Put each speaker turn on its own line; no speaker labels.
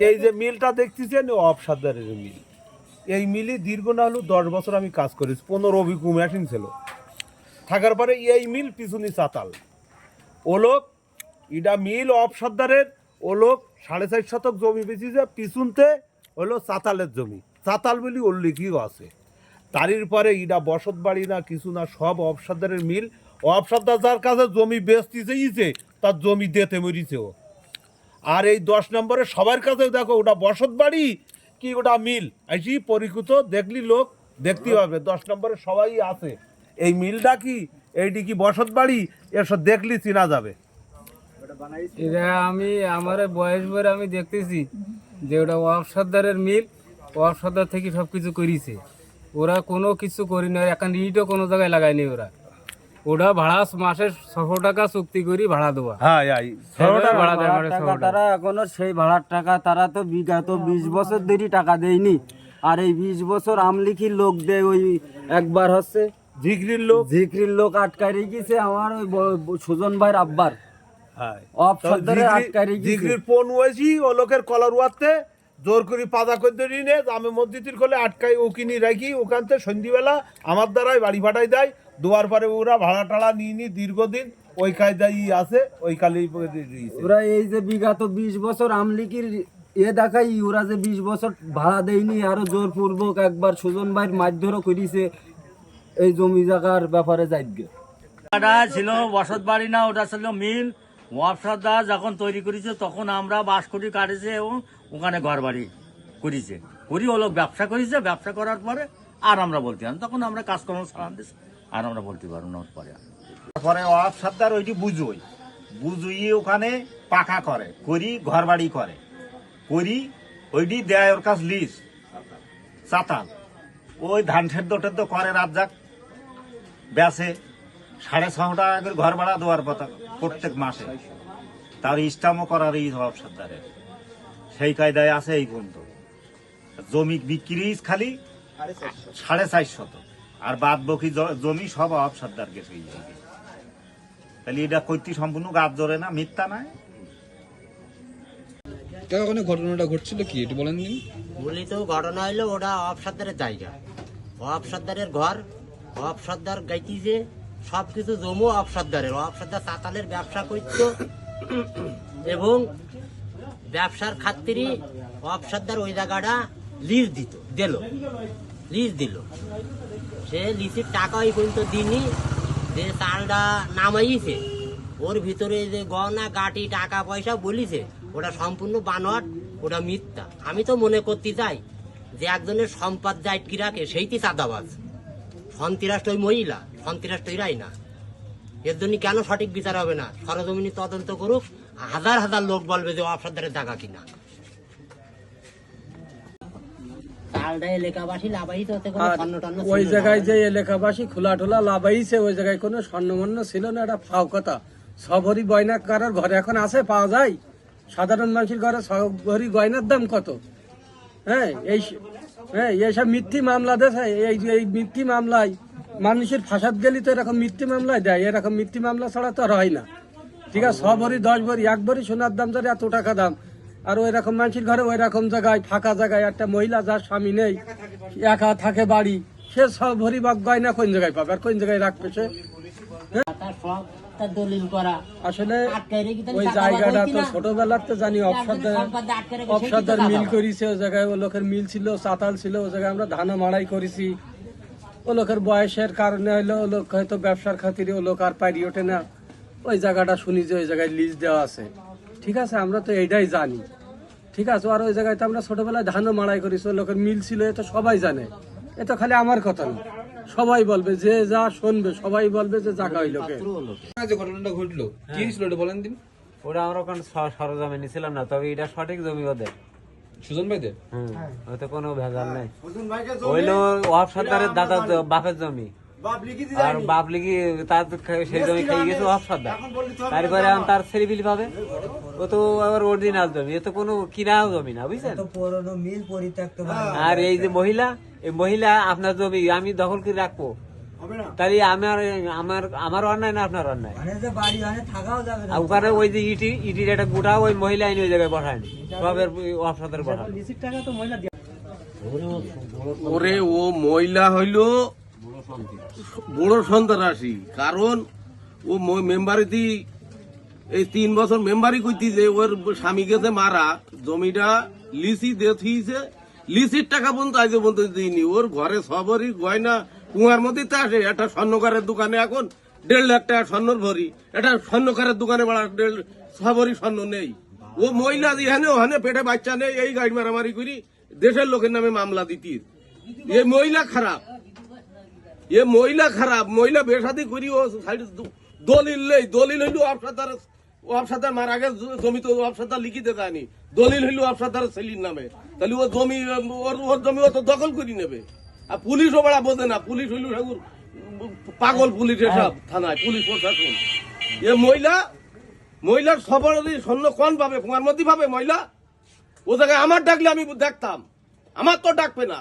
এই যে মিলটা দেখতেছেন অফ সাদারের মিল। এই মিলই দীর্ঘ না হলেও দশ বছর আমি কাজ করেছি, পনেরো অভিজ্ঞ মেশিন ছিল। থাকার পরে এই মিল পিছুনি চাতাল। ও লোক, ইডা মিল অফ সর্দারের ও লোক সাড়ে চার শতক জমি বেচিছে পিছুনতে হলো চাতালের জমি। চাতাল বলি উল্লেখীয় আছে। তারির পরে ইডা বসত বাড়ি না কিছু না সব অফ সর্দারের মিল। অফ সর্দার যার কাছে জমি বেচতেছে ইছে তার জমি দেতে মরিছে ও। আর এই দশ নম্বরে সবার কাছে দেখো, ওটা বসত বাড়ি কি ওটা মিল? আইসি পরিচিত দেখলি লোক, দেখতে পাবে, দশ নম্বরে সবাই আছে। এই মিলটা কি? এইটি কি বসত বাড়ি? এসব দেখলি চেনা যাবে।
আমি, আমার বয়স ভরে আমি দেখতেছি যে ওটা সর্দারের মিল সর্দার থেকে সব কিছু করিছে। ওরা কোনো কিছু করি না এখন ইটও কোনো জায়গায় লাগায়নি ওরা। ওটা ভাড়া মাসে ছশো টাকা চুক্তি করি ভাড়া দেওয়া।
হ্যাঁ এই
ভাড়া দেয় মানে
টাকা তারা এখনও সেই ভাড়ার টাকা তারা তো বিগত বিশ বছর ধরে টাকা দেয়নি। আর এই বিশ বছর আমলিখির লোক দেয় ওই একবার হচ্ছে
ঝিগরির লোক?
ঝিকরির লোক আটকায় রেখেছে আমার ওই সুজন ভাইয়ের আব্বার।
হ্যাঁ।
অফ সর্দারে আটকায় রেখেছে।
ঝিগরির পন হয়েছি ও লোকের কলার উয়াতে জোর করে পাতা করে ধরি নে আমি মসজিদের কোলে আটকাই ও কিনি রাখি ওখান থেকে সন্ধিবেলা আমার দ্বারাই বাড়ি ভাড়াই দেয়। দুয়ার পরে ওরা ভাড়া টাড়া নিয়ে নি দীর্ঘদিন ওই কায়দাই আছে ওই কালেই
ওরা এই যে বিগত বিশ বছর আমলিকির এ দেখাই ওরা যে বিশ বছর ভাড়া দেয়নি আরও জোরপূর্বক একবার সুজন ভাইয়ের মারধরও করিছে এই জমি জায়গার ব্যাপারে যাইগে।
ওটা ছিল বসত বাড়ি না ওটা ছিল মিল। ওয়াবসাদা যখন তৈরি করেছে, তখন আমরা বাস করি কাটেছে এবং ওখানে ঘর বাড়ি করেছে। করি, ও লোক ব্যবসা করেছে, ব্যবসা করার পরে আর আমরা বলতে পারি তখন আমরা কাজকর্ম সারান দিছি, আর আমরা বলতে পারব না পরে।
তারপরে অফ ওইটি বুঝোই বুঝুই ওখানে পাকা করে, করি ঘর বাড়ি করে। করি, ওইটি দেয় ওর কাছ লিস চাতাল। ওই ধান সেদ্ধ টেদ্ধ করে রাত যাক বেসে সাড়ে ছশো টাকা করে ঘর ভাড়া দেওয়ার কথা প্রত্যেক মাসে। তার ইস্টামও করার এই অফ সর্দারের সেই কায়দায় আছে এই পর্যন্ত। জমি বিক্রি খালি সাড়ে চারশত আর বাদ বকি জমি সব অফ সর্দার গেছে এই তাহলে এটা কইতে সম্পূর্ণ গাছ ধরে না মিথ্যা নয়।
ওখানে ঘটনাটা ঘটছিল কি একটু বলেন দিন
মূলত ঘটনা হইল ওটা অফ সর্দারের জায়গা। অফ সর্দারের ঘর অফ সর্দার গাইতিছে। সব কিছু জমো অফ সর্দার তাতালের ব্যবসা করত। এবং ব্যবসার খাতিরই অফ ওই জায়গাটা লিজ দিত, দিল। লিজ দিল। সে লিজের টাকা ওই পর্যন্ত দিনি। যে চালটা নামাইছে। ওর ভিতরে যে গহনা গাটি, টাকা, পয়সা বলিছে, ওটা সম্পূর্ণ বানোয়াট, ওটা মিথ্যা। আমি তো মনে করতে চাই যে একজনের সম্পদ যায় কি রাখে সেইটি চাঁদাবাজ। সন্ত্রাষ্ট ওই মহিলা। সন্ত্রাষ্ট এরাই না। এর জন্য কেন সঠিক বিচার হবে না? সরজমিনি তদন্ত করুক হাজার হাজার লোক বলবে যে অফসাদারের জায়গা কিনা। তালটা এলাকাবাসী লাভাইতে হতে কোনো
আর
স্বর্ণ টর্ণ
ওই জায়গায় যে এলাকাবাসী খোলা টোলা লাভাইছে ওই জায়গায় কোনো স্বর্ণমন্য ছিল না এটা ফাও কথা। সবরি গয়না কারোর ঘরে এখন আছে পাওয়া যায়? সাধারণ মানুষের ঘরে সবরি গয়নার দাম কত? হ্যাঁ এই হ্যাঁ এইসব মিথ্যি মামলা দেশে এই যে এই মিথ্যি মামলায় মানুষের ফাঁসাদ গেলি তো এরকম মিথ্যি মামলায় দেয় এরকম মিথ্যি মামলা ছাড়া তো আর হয় না। ঠিক আছে ছ ভরি দশ ভরি এক ভরি সোনার দাম ধরে এত টাকা দাম। আর ওই রকম মানুষের ঘরে ওই রকম জায়গায় ফাঁকা জায়গায় একটা মহিলা যার স্বামী নেই একা থাকে বাড়ি সে সব ভরি বা গয়না কোন জায়গায় পাবে? আর কোন জায়গায় রাখবে সে?
করা।
আসলে ওই জায়গাটা তো? ছোটবেলার তো জানি অপসাদার মিল। করিছে ওই জায়গায় ও লোকের মিল ছিল চাতাল ছিল ওই জায়গায় আমরা ধানও মাড়াই করেছি। ও লোকের বয়সের কারণে হইল ও লোক হয়তো ব্যবসার খাতিরে ও লোক আর পারি ওঠে না। ওই জায়গাটা শুনি যে ওই জায়গায় লিজ দেওয়া আছে। ঠিক আছে আমরা তো এইটাই জানি। ঠিক আছে আর ওই জায়গায় তো আমরা ছোটবেলায় ধানও মাড়াই করেছি ওই লোকের মিল ছিল এটা সবাই জানে। এটা খালি আমার কথা না। সবাই বলবে যে যা শুনবে সবাই বলবে যে জায়গা ওই লোকের
যে ঘটনাটা ঘটলো কি হয়েছিল একটু বলেন দিন।
ওটা আমরা ওখানে সরজমে নিছিলাম না তবে এটা সঠিক জমি ওদের।
সুজন ভাইদের?
হুম ওতে কোনো ভেজাল নেই। হইল ওয়াফ সর্দারের দাদা বাপের জমি। আর বাপ লিগি তার সেই জমি খেয়ে গেছে ওয়াফ সর্দার তারপরে এখন তার ছেলেপিলি পাবে। ও তো আবার অরিজিনাল জমি এ তো কোনো কিনা জমি না বুঝছেন?
পুরনো মিল পরিত্যক্ত
আর এই যে মহিলা এই মহিলা আপনার জমি আমি দখল করে রাখব। তাহলে আমার আমার আমার অন্যায় না আপনার অন্যায়?
যে বাড়ি থাকাও যাবে
আর ওখানে ওই যে ইটি ইটির একটা গোটা ওই মহিলা আইন ওই জায়গায় সবের বসায়
তো মহিলা দিয়ে
ওরে ও মহিলা হইল বড় সন্ত্রাসী। কারণ ও মেম্বারিতি এই তিন বছর মেম্বারি করতি যে ওর স্বামী গেছে মারা জমিটা লিসি দেখিয়েছে লিসির টাকা পর্যন্ত আজ পর্যন্ত দিইনি। ওর ঘরে সবরই গয়না কুয়ার মধ্যে তো আসে। একটা স্বর্ণকারের দোকানে এখন দেড় লাখ টাকা স্বর্ণর ভরি। একটা স্বর্ণকারের দোকানে বাড়া স্বর্ণ নেই। ও মহিলা এখানে, ওখানে পেটে বাচ্চা নেই, এই গাড়ি মারামারি করি দেশের লোকের নামে মামলা দিতিস এ মহিলা খারাপ। এ মহিলা খারাপ। মহিলা বেসাদি করি ও দলিল নেই। দলিল হইল অফসাদার অফসাদার মার আগে জমি তো অফসাদার লিখিতে দেয়নি। দলিল হইল অফসাদার সেলির নামে। তাহলে ও জমি ওর জমি ও তো দখল করে নেবে। আর পুলিশও বেড়া বোঝে না পুলিশ হইল ঠাকুর পাগল পুলিশ এসব থানায় পুলিশ প্রশাসন। এ মহিলা মহিলার সবার স্বর্ণ কন পাবে কুমার মধ্যে পাবে মহিলা ও জায়গায় আমার ডাকলে আমি দেখতাম আমার তো ডাকবে না।